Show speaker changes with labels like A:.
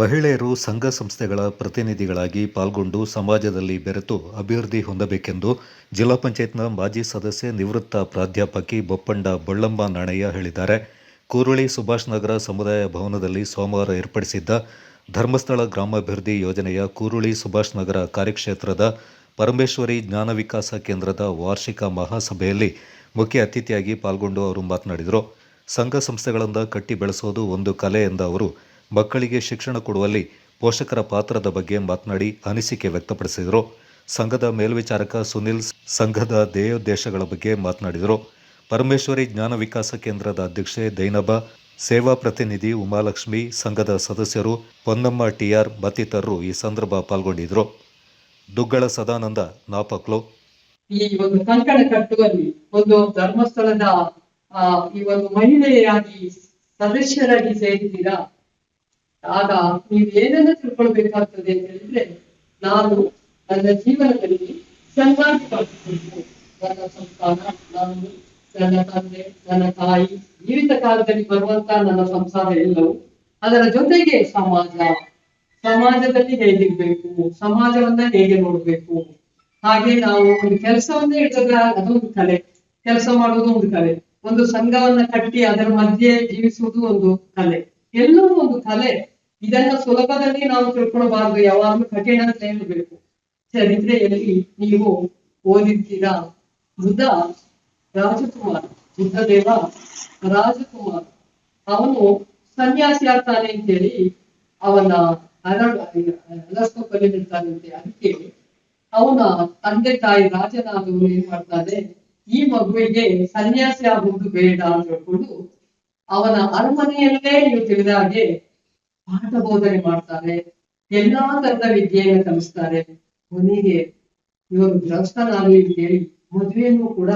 A: ಮಹಿಳೆಯರು ಸಂಘ ಸಂಸ್ಥೆಗಳ ಪ್ರತಿನಿಧಿಗಳಾಗಿ ಪಾಲ್ಗೊಂಡು ಸಮಾಜದಲ್ಲಿ ಬೆರೆತು ಅಭಿವೃದ್ಧಿ ಹೊಂದಬೇಕೆಂದು ಜಿಲ್ಲಾ ಪಂಚಾಯತ್ನ ಮಾಜಿ ಸದಸ್ಯೆ ನಿವೃತ್ತ ಪ್ರಾಧ್ಯಾಪಕಿ ಬೊಪ್ಪಂಡ ಬೊಳ್ಳಮ್ಮ ನಾಣಯ್ಯ ಹೇಳಿದ್ದಾರೆ. ಕೂರುಳಿ ಸುಭಾಷ್ ನಗರ ಸಮುದಾಯ ಭವನದಲ್ಲಿ ಸೋಮವಾರ ಏರ್ಪಡಿಸಿದ್ದ ಧರ್ಮಸ್ಥಳ ಗ್ರಾಮಾಭಿವೃದ್ಧಿ ಯೋಜನೆಯ ಕೂರುಳಿ ಸುಭಾಷ್ ನಗರ ಕಾರ್ಯಕ್ಷೇತ್ರದ ಪರಮೇಶ್ವರಿ ಜ್ಞಾನ ವಿಕಾಸ ಕೇಂದ್ರದ ವಾರ್ಷಿಕ ಮಹಾಸಭೆಯಲ್ಲಿ ಮುಖ್ಯ ಅತಿಥಿಯಾಗಿ ಪಾಲ್ಗೊಂಡು ಅವರು ಮಾತನಾಡಿದರು. ಸಂಘ ಸಂಸ್ಥೆಗಳಿಂದ ಕಟ್ಟಿ ಬೆಳೆಸೋದು ಒಂದು ಕಲೆ ಎಂದ ಅವರು ಮಕ್ಕಳಿಗೆ ಶಿಕ್ಷಣ ಕೊಡುವಲ್ಲಿ ಪೋಷಕರ ಪಾತ್ರದ ಬಗ್ಗೆ ಮಾತನಾಡಿ ಅನಿಸಿಕೆ ವ್ಯಕ್ತಪಡಿಸಿದರು. ಸಂಘದ ಮೇಲ್ವಿಚಾರಕ ಸುನಿಲ್ ಸಂಘದ ಧ್ಯೇಯೋದ್ದೇಶಗಳ ಬಗ್ಗೆ ಮಾತನಾಡಿದರು. ಪರಮೇಶ್ವರಿ ಜ್ಞಾನ ವಿಕಾಸ ಕೇಂದ್ರದ ಅಧ್ಯಕ್ಷೆ ದೈನಬ, ಸೇವಾ ಪ್ರತಿನಿಧಿ ಉಮಾಲಕ್ಷ್ಮಿ, ಸಂಘದ ಸದಸ್ಯರು ಪೊನ್ನಮ್ಮ ಟಿಆರ್ ಮತ್ತಿತರರು ಈ ಸಂದರ್ಭ ಪಾಲ್ಗೊಂಡಿದ್ದರು. ದುಗ್ಗಳ ಸದಾನಂದ, ನಾಪಕ್ಲು.
B: ಈ ಒಂದು ಕಂಕಣ ಕಟ್ಟುವಲ್ಲಿ ಒಂದು ಧರ್ಮಸ್ಥಳದ ಈ ಒಂದು ಮಹಿಳೆಯಾಗಿ ಸದಸ್ಯರಾಗಿ ಸೇರಿದ್ದೀರಾ? ಆಗ ನೀವು ಏನನ್ನ ತಿಳ್ಕೊಳ್ಬೇಕಾಗ್ತದೆ ಅಂತ ಹೇಳಿದ್ರೆ, ನಾನು ನನ್ನ ಜೀವನದಲ್ಲಿ ಚೆನ್ನಾಗಿ ನನ್ನ ನಾನು ನನ್ನ ತಂದೆ, ನನ್ನ ತಾಯಿ, ಜೀವಿತ ಕಾಲದಲ್ಲಿ ಬರುವಂತ ನನ್ನ ಸಂಸಾರ ಎಲ್ಲವೂ ಅದರ ಜೊತೆಗೆ ಸಮಾಜ, ಸಮಾಜದಲ್ಲಿ ಹೇಗಿರ್ಬೇಕು, ಸಮಾಜವನ್ನ ಹೇಗೆ ನೋಡ್ಬೇಕು. ಹಾಗೆ ನಾವು ಒಂದು ಕೆಲಸವನ್ನೇ ಹಿಡಿದ್ರೆ ಒಂದು ಕಲೆ, ಕೆಲಸ ಮಾಡುವುದು ಒಂದು ಕಲೆ. ಒಂದು ಸಂಘವನ್ನ ಕಟ್ಟಿ ಅದರ ಮಧ್ಯೆ ಜೀವಿಸುವುದು ಒಂದು ಕಲೆ. ಎಲ್ಲವೂ ಒಂದು ಕಲೆ. ಇದನ್ನ ಸುಲಭದಲ್ಲಿ ನಾವು ತಿಳ್ಕೊಳ್ಬಾರ್ದು. ಯಾವಾಗಲೂ ಕಠಿಣ ಅಂತ ಹೇಳಬೇಕು. ಚರಿತ್ರೆಯಲ್ಲಿ ನೀವು ಓದಿದ್ದೀರಾ? ಬುದ್ಧ, ರಾಜಕುಮಾರ್, ಬುದ್ಧದೇವ, ರಾಜಕುಮಾರ್. ಅವನು ಸನ್ಯಾಸಿ ಆಗ್ತಾನೆ ಅಂತೇಳಿ ಅವನ ಅರಳ ಅಲಸ್ಕೋಪಲ್ಲಿ ಅಂತ ಅದಕ್ಕೆ ಅವನ ತಂದೆ ತಾಯಿ ರಾಜನಾದವನು ಏನ್ ಮಾಡ್ತಾನೆ? ಈ ಮಗುವಿಗೆ ಸನ್ಯಾಸಿ ಆಗುವುದು ಬೇಡ ಅಂತ ಹೇಳ್ಕೊಂಡು ಅವನ ಅರಮನೆಯಲ್ಲೇ ನೀವು ತಿಳಿದ ಹಾಗೆ ಪಾಠ ಬೋಧನೆ ಮಾಡ್ತಾರೆ ಎಲ್ಲಾ ತರದ ವಿದ್ಯೆಯನ್ನು ಕಲಿಸ್ತಾರೆ ಕೊನೆಗೆ ಇವರು ಗ್ರಸ್ಥನಾಗಲಿ ಅಂತ ಹೇಳಿ ಮದುವೆಯನ್ನು ಕೂಡ